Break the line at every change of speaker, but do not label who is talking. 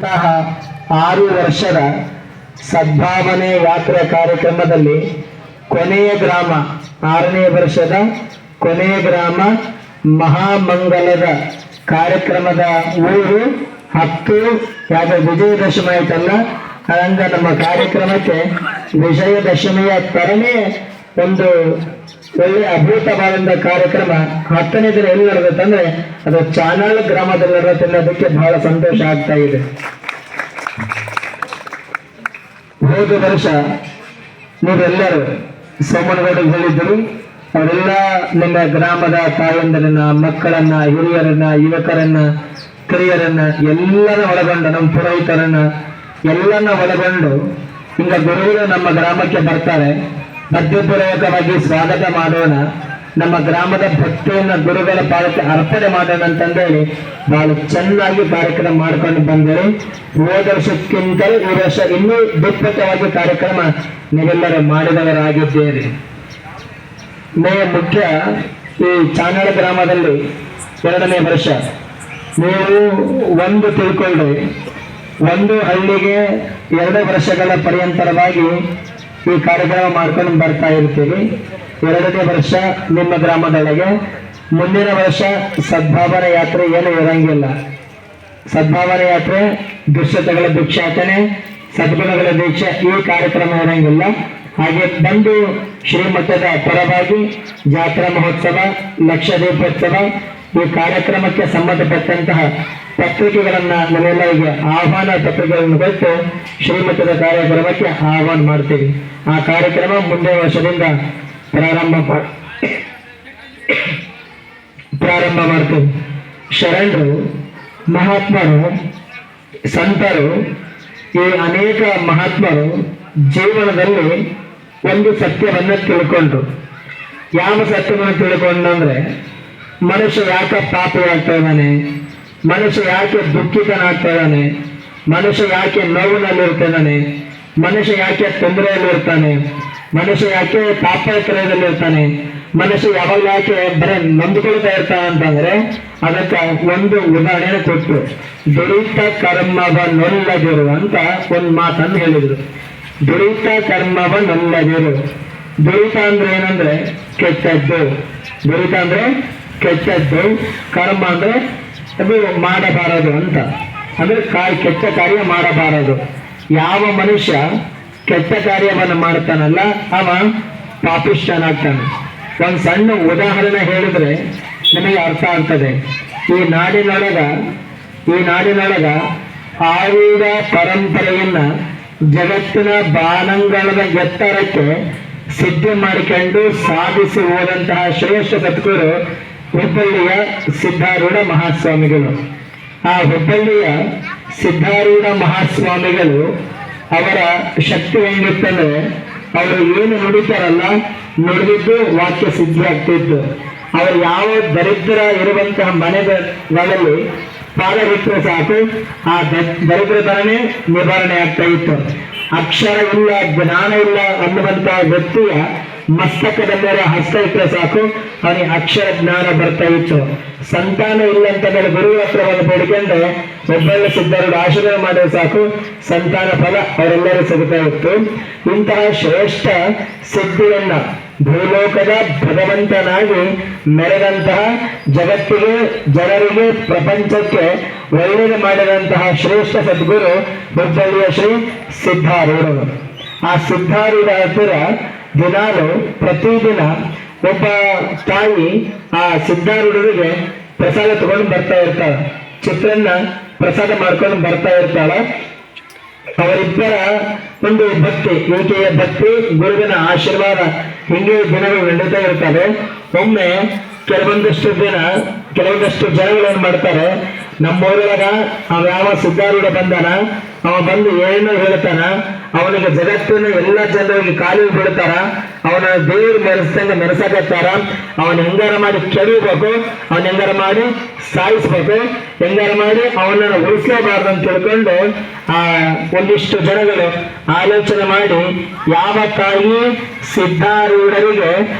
ಇಂತಹ ಆರು ವರ್ಷದ ಸದ್ಭಾವನೆ ಯಾತ್ರೆ ಕಾರ್ಯಕ್ರಮದಲ್ಲಿ ಕೊನೆಯ ಗ್ರಾಮ, ಆರನೇ ವರ್ಷದ ಕೊನೆಯ ಗ್ರಾಮ ಮಹಾಮಂಗಲದ ಕಾರ್ಯಕ್ರಮದ ಊರು ಹತ್ತು ಯಾಕೆ ವಿಜಯದಶಮಿ ಆಯ್ತಲ್ಲ? ಹಂಗ ನಮ್ಮ ಕಾರ್ಯಕ್ರಮಕ್ಕೆ ವಿಜಯದಶಮಿಯ ತರನೇ ಒಂದು ಒಳ್ಳೆ ಅದ್ಭುತವಾದ ಕಾರ್ಯಕ್ರಮ ಹತ್ತನೇ ದಿನ ಎಲ್ಲಿ ನಡೆದಂದ್ರೆ ಅದು ಚಾನಾಳ್ ಗ್ರಾಮದಲ್ಲಿ ನಡೆದ ಅನ್ನೋದಕ್ಕೆ ಬಹಳ ಸಂತೋಷ ಆಗ್ತಾ ಇದೆ. ಹೋದ ವರ್ಷ ನೀವೆಲ್ಲರೂ ಸೋಮನಗೌಡ ಹೇಳಿದ್ದರು ಅವರೆಲ್ಲ ನಿಮ್ಮ ಗ್ರಾಮದ ತಾಯಂದರನ್ನ, ಮಕ್ಕಳನ್ನ, ಹಿರಿಯರನ್ನ, ಯುವಕರನ್ನ, ಕಿರಿಯರನ್ನ ಎಲ್ಲರ ಒಳಗೊಂಡ ನಮ್ಮ ಪುರೋಹಿತರನ್ನ ಎಲ್ಲನ್ನ ಒಳಗೊಂಡು ಹಿಂಗ ಗುರುಗಳು ನಮ್ಮ ಗ್ರಾಮಕ್ಕೆ ಬರ್ತಾರೆ. ಮಧ್ಯಪೂರ್ವಕವಾಗಿ ಸ್ವಾಗತ ಮಾಡೋಣ. ನಮ್ಮ ಗ್ರಾಮದ ಭಕ್ತಿಯನ್ನ ಗುರುಗಳ ಪಾದಕ್ಕೆ ಅರ್ಪಣೆ ಮಾಡೋಣ ಅಂತಂದೇಳಿ ಬಹಳ ಚೆನ್ನಾಗಿ ಕಾರ್ಯಕ್ರಮ ಮಾಡ್ಕೊಂಡು ಬಂದರು. ಹೋದ ವರ್ಷಕ್ಕಿಂತಲೂ ಈ ವರ್ಷ ಇನ್ನೂ ದುಪ್ಪಟ್ಟವಾಗಿ ಕಾರ್ಯಕ್ರಮ ನೀವೆಲ್ಲರೂ ಮಾಡಿದವರಾಗಿದ್ದೀರಿ. ಮೇ ಮುಖ್ಯ ಈ ಚಾನಳ ಗ್ರಾಮದಲ್ಲಿ ಎರಡನೇ ವರ್ಷ. ನೀವು ಒಂದು ತಿಳ್ಕೊಳ್ಳಿ ಒಂದು ಹಳ್ಳಿಗೆ ಎರಡು ವರ್ಷಗಳ ಪರ್ಯಂತರವಾಗಿ ಈ ಕಾರ್ಯಕ್ರಮ ಮಾಡ್ಕೊಂಡು ಬರ್ತಾ ಇರ್ತೀವಿ. ಎರಡನೇ ವರ್ಷ ನಿಮ್ಮ ಗ್ರಾಮದೊಳಗೆ. ಮುಂದಿನ ವರ್ಷ ಸದ್ಭಾವನ ಯಾತ್ರೆ ಏನು ಇರಂಗಿಲ್ಲ. ಸದ್ಭಾವನ ಯಾತ್ರೆ, ದುಶ್ಯತೆಗಳ ಭಿಕ್ಷಾಟನೆ, ಸದ್ಗುಣಗಳ ದೀಕ್ಷೆ ಈ ಕಾರ್ಯಕ್ರಮ ಇರಂಗಿಲ್ಲ. ಹಾಗೆ ಬಂದು ಶ್ರೀಮಠದ ಪರವಾಗಿ ಜಾತ್ರಾ ಮಹೋತ್ಸವ ಲಕ್ಷ ದೀಪೋತ್ಸವ ಈ ಕಾರ್ಯಕ್ರಮಕ್ಕೆ ಸಂಬಂಧಪಟ್ಟಂತಹ ಪತ್ರಿಕೆಗಳನ್ನ ನಮ್ಮೆಲ್ಲರಿಗೆ ಆಹ್ವಾನ ಪತ್ರಿಕೆಗಳನ್ನು ಕೊಟ್ಟು ಶ್ರೀಮಠದ ಕಾರ್ಯಕ್ರಮಕ್ಕೆ ಆಹ್ವಾನ ಮಾಡ್ತೀವಿ. ಆ ಕಾರ್ಯಕ್ರಮ ಮುಂದೆ ವರ್ಷದಿಂದ ಪ್ರಾರಂಭ ಪ್ರಾರಂಭ ಮಾಡ್ತೀವಿ. ಶರಣರು, ಮಹಾತ್ಮರು, ಸಂತರು, ಈ ಅನೇಕ ಮಹಾತ್ಮರು ಜೀವನದಲ್ಲಿ ಒಂದು ಸತ್ಯವನ್ನು ತಿಳ್ಕೊಂಡ್ರು. ಯಾವ ಸತ್ಯವನ್ನು ತಿಳ್ಕೊಂಡಂದ್ರೆ ಮನುಷ್ಯ ಯಾಕೆ ಪಾಪ ಆಗ್ತಾ ಇದ್ದಾನೆ? ಮನುಷ್ಯ ಯಾಕೆ ದುಃಖಿತನಾಗ್ತಾ ಇದ್ದಾನೆ? ಮನುಷ್ಯ ಯಾಕೆ ನೋವಿನಲ್ಲಿರ್ತಾನೆ ಮನುಷ್ಯ ಯಾಕೆ ತೊಂದರೆಯಲ್ಲಿರ್ತಾನೆ ಮನುಷ್ಯ ಯಾಕೆ ತಾಪತ್ರಯದಲ್ಲಿರ್ತಾನೆ ಮನುಷ್ಯ ಯಾವಾಗ ಯಾಕೆ ಬರೀ ನೊಂದ್ಕೊಳ್ತಾ ಇರ್ತಾನೆ ಅಂತಂದ್ರೆ ಅದಕ್ಕೆ ಒಂದು ಉದಾಹರಣೆ ಕೊಟ್ಟು ದುರಿತ ಕರ್ಮವ ನೊಲ್ಲದಿರು ಅಂತ ಒಂದು ಮಾತನ್ನು ಹೇಳಿದ್ರು. ದುರಿತ ಕರ್ಮವ ನೊಲ್ಲದಿರು. ದುರಿತ ಅಂದ್ರೆ ಏನಂದ್ರೆ ಕೆಟ್ಟದ್ದು. ದುರಿತ ಅಂದ್ರೆ ಕೆಟ್ಟದ್ದು ಕರ್ಮ ಅಂದರೆ ಅದು ಮಾಡಬಾರದು ಅಂತ. ಅಂದರೆ ಕಾಯಿ ಕೆಟ್ಟ ಕಾರ್ಯ ಮಾಡಬಾರದು. ಯಾವ ಮನುಷ್ಯ ಕೆಟ್ಟ ಕಾರ್ಯವನ್ನು ಮಾಡ್ತಾನಲ್ಲ, ಅವ ಪಾಪಿಷ್ಠನಾಗ್ತಾನೆ. ಒಂದು ಸಣ್ಣ ಉದಾಹರಣೆ ಹೇಳಿದ್ರೆ ನಿಮಗೆ ಅರ್ಥ ಆಗ್ತದೆ. ಈ ನಾಡಿನೊಳಗ ಈ ನಾಡಿನೊಳಗ ಆಯುಧ ಪರಂಪರೆಯನ್ನ ಜಗತ್ತಿನ ಬಾನಂಗಳದ ಎತ್ತರಕ್ಕೆ ಸಿದ್ಧಿ ಮಾಡಿಕೊಂಡು ಸಾಧಿಸಿ ಹೋದಂತಹ ಶ್ರೇಷ್ಠ ಸದ್ಗುರು ಹುಬ್ಬಳ್ಳಿಯ ಸಿದ್ಧಾರೂಢ ಮಹಾಸ್ವಾಮಿಗಳು. ಆ ಹುಬ್ಬಳ್ಳಿಯ ಸಿದ್ಧಾರೂಢ ಮಹಾಸ್ವಾಮಿಗಳು ಅವರ ಶಕ್ತಿ ಹೇಗಿತ್ತಂದ್ರೆ ಅವರು ಏನು ನುಡಿತಾರಲ್ಲ, ನುಡಿದಿದ್ದು ವಾಕ್ಯ ಸಿದ್ಧಿ ಆಗ್ತಿತ್ತು ಅವರು ಯಾವ ದರಿದ್ರ ಇರುವಂತಹ ಮನೆಗಳಲ್ಲಿ ಪಾದವಿಟ್ಟರೆ ಸಾಕು, ಆ ದರಿದ್ರತನೇ ನಿವಾರಣೆ ಆಗ್ತಾ ಇತ್ತು. ಅಕ್ಷರ ಇಲ್ಲ ಜ್ಞಾನ ಇಲ್ಲ ಅನ್ನುವಂತಹ ವ್ಯಕ್ತಿಯ ಮಸ್ತಕದ ಮೇಲೆ ಹಸ್ತ ಇಟ್ಟರೆ ಸಾಕು, ಅವನಿಗೆ ಅಕ್ಷರ ಜ್ಞಾನ ಬರ್ತಾ ಇತ್ತು. ಸಂತಾನ ಇಲ್ಲ ಅಂತಂದ್ರೆ ಗುರು ಹತ್ರವನ್ನು ಬೇಡಿಕೊಂಡು ಒಬ್ಬಳ್ಳ ಸಿದ್ಧರು ಆಶೀರ್ವಾದ ಮಾಡಿದ್ರೆ ಸಾಕು, ಸಂತಾನ ಫಲ ಅವರೆಲ್ಲರೂ ಸಿಗುತ್ತಾ ಇತ್ತು. ಇಂತಹ ಶ್ರೇಷ್ಠ ಸಿದ್ಧಿಯನ್ನ ಭೂಲೋಕದ ಭಗವಂತನಾಗಿ ಮೆರೆದಂತಹ ಜಗತ್ತಿಗೆ, ಜನರಿಗೆ, ಪ್ರಪಂಚಕ್ಕೆ ಒಳ್ಳೆಯದು ಮಾಡಿದಂತಹ ಶ್ರೇಷ್ಠ ಸದ್ಗುರು ಹುಬ್ಬಳ್ಳಿಯ ಶ್ರೀ ಸಿದ್ಧಾರೂಢರು. ಆ ಸಿದ್ಧಾರೂಢ ಹತ್ತಿರ ದಿನಾಲು ಪ್ರತಿದಿನ ಒಬ್ಬ ತಾಯಿ ಆ ಸಿದ್ಧಾರೂಢರಿಗೆ ಪ್ರಸಾದ ತಗೊಂಡು ಬರ್ತಾ ಇರ್ತಾಳ. ಚಿತ್ರನ್ನ ಪ್ರಸಾದ ಮಾಡ್ಕೊಂಡು ಬರ್ತಾ ಇರ್ತಾಳ. ಅವರಿಬ್ಬರ ಒಂದು ಭಕ್ತಿ, ಈಕೆಯ ಭಕ್ತಿ, ಗುರುವಿನ ಆಶೀರ್ವಾದ ಹಿಂಗೆ ದಿನಗಳು ನಡೀತಾ ಇರ್ತವೆ. ಒಮ್ಮೆ ಕೆಲವೊಂದಷ್ಟು ದಿನ ಕೆಲವೊಂದಷ್ಟು ಜನಗಳು ಏನ್ ಮಾಡ್ತಾರೆ, ನಮ್ಮೂರೊಳಗ ಅವ ಯಾವ ಸಿದ್ಧಾರೂಢ ಬಂದಾನ ಅವ ಬಂದು ಏನು ಹೇಳ್ತಾನ, ಅವನಿಗೆ ಜಗತ್ತಿನ ಎಲ್ಲ ಜನರಿಗೆ ಕಾಲು ಬಿಡ್ತಾರ ಅವನ ದೇವ್ರ ಮೆರೆಸ್ದಂಗೆ ಮೆರೆಸಕತ್ತಾರ ಅವನ ಹೆಂಗಾರ ಮಾಡಿ ಕೆಡಬೇಕು, ಅವನ ಹೆಂಗಾರ ಮಾಡಿ ಸಾಯಿಸ್ಬೇಕು, ಹೆಂಗಾರ ಮಾಡಿ ಅವನನ್ನು ಉಳಿಸಲೇಬಾರ್ದು ಅಂತ ತಿಳ್ಕೊಂಡು, ಆ, ಒಂದಿಷ್ಟು ಜನಗಳು ಆಲೋಚನೆ ಮಾಡಿ, ಯಾವ ತಾಯಿ ಸಿದ್ಧಾರೂಢರಿಗೆ